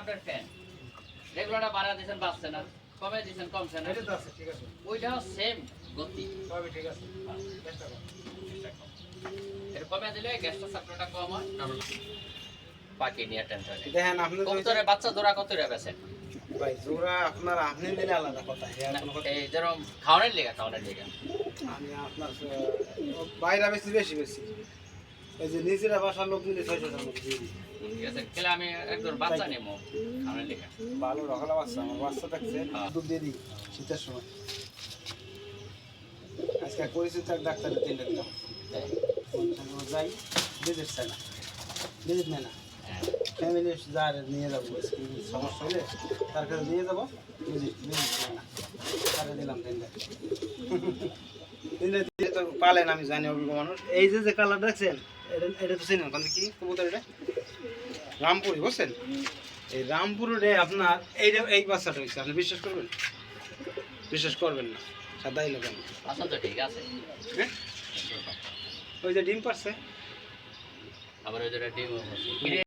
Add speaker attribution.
Speaker 1: আপনার ফ্যান রেগুলারটা বাড়া দিয়েছেন বাড়ছে না কমে দিয়েছেন কমছে না ওইটাও সেম গতি
Speaker 2: ঠিক আছে
Speaker 1: কমে দিলে গ্যাসটা সাপ্লাইটা কম হয় বাকি নিয়ে টেনশন
Speaker 2: দেখেন আপনি
Speaker 1: কবুতরের বাচ্চা জোড়া কত টাকা বেচেন
Speaker 2: ভাই জোড়া আপনার আপনি দিলে আলাদা কথা হ্যাঁ,
Speaker 1: এই যেরকম খাওয়ানোর লেগা খাওয়ানোর লেগা।
Speaker 2: আমি আপনার বাইরে বেশি বেশি বেশি। এই যে নিজেরা বাসার লোক মিলে ছয়শো টাকা দিয়ে দিই।
Speaker 1: ঠিক আছে তাহলে আমি একজন বাচ্চা নেব খাওয়ানোর লেগা।
Speaker 2: ভালো রকলা বাচ্চা আমার বাচ্চা থাকছে
Speaker 1: হ্যাঁ।
Speaker 2: দুধ দিয়ে দিই শীতের সময়। আজকে পরিচিত এক ডাক্তারের তিনটে দিলাম। যাই ভিজিট চাই না ভিজিট নেয় না।
Speaker 1: হ্যাঁ
Speaker 2: ফ্যামিলি যার নিয়ে যাব সমস্যা হলে তার কাছে নিয়ে যাব। ভিজিট ভিজিট নেয় দিলাম তিনটে। তিনটে পালেন আমি জানি অভিজ্ঞ মানুষ। এই যে যে কালার দেখছেন এটা এটা তো চিনেন ওখান কি কবুতর এটা? রামপুরি বুঝছেন? এই রামপুরে আপনার এই যে- এই বাচ্চাটা হয়েছে আপনি বিশ্বাস করবেন? বিশ্বাস করবেন না সাদা এলো কেন?
Speaker 1: আচ্ছা তো ঠিক আছে।
Speaker 2: হ্যাঁ? ওই যে ডিম পারছে।
Speaker 1: আবার ওই যেটা ডিম